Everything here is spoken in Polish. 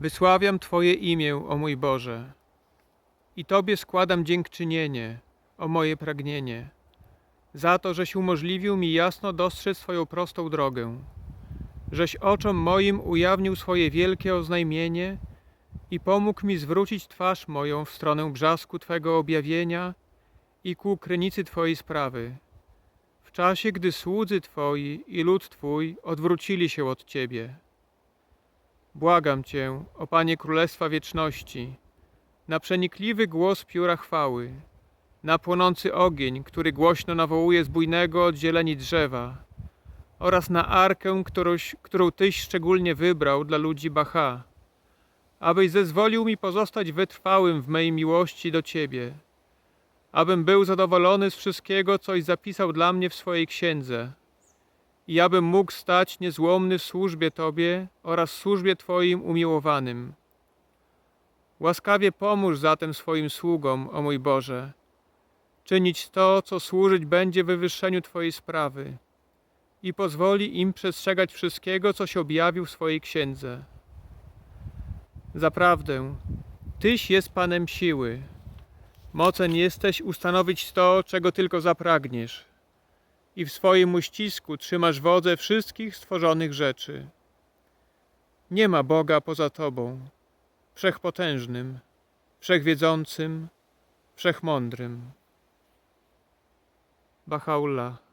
Wysławiam Twoje imię, o mój Boże. I Tobie składam dziękczynienie, o moje pragnienie, za to, żeś umożliwił mi jasno dostrzec Twoją prostą drogę, żeś oczom moim ujawnił swoje wielkie oznajmienie i pomógł mi zwrócić twarz moją w stronę brzasku Twego objawienia i ku krynicy Twojej sprawy, w czasie, gdy słudzy Twoi i lud Twój odwrócili się od Ciebie. Błagam Cię, o Panie Królestwa Wieczności, na przenikliwy głos pióra chwały, na płonący ogień, który głośno nawołuje z bujnego od zieleni drzewa, oraz na arkę, którą Tyś szczególnie wybrał dla ludzi Bacha, abyś zezwolił mi pozostać wytrwałym w mej miłości do Ciebie, abym był zadowolony z wszystkiego, coś zapisał dla mnie w swojej księdze, i abym mógł stać niezłomny w służbie Tobie oraz służbie Twoim umiłowanym. Łaskawie pomóż zatem swoim sługom, o mój Boże, czynić to, co służyć będzie wywyższeniu Twojej sprawy i pozwoli im przestrzegać wszystkiego, co się objawił w swojej księdze. Zaprawdę, Tyś jest Panem siły. Mocen jesteś ustanowić to, czego tylko zapragniesz. I w swoim uścisku trzymasz wodze wszystkich stworzonych rzeczy. Nie ma Boga poza Tobą, wszechpotężnym, wszechwiedzącym, wszechmądrym. Bahaullah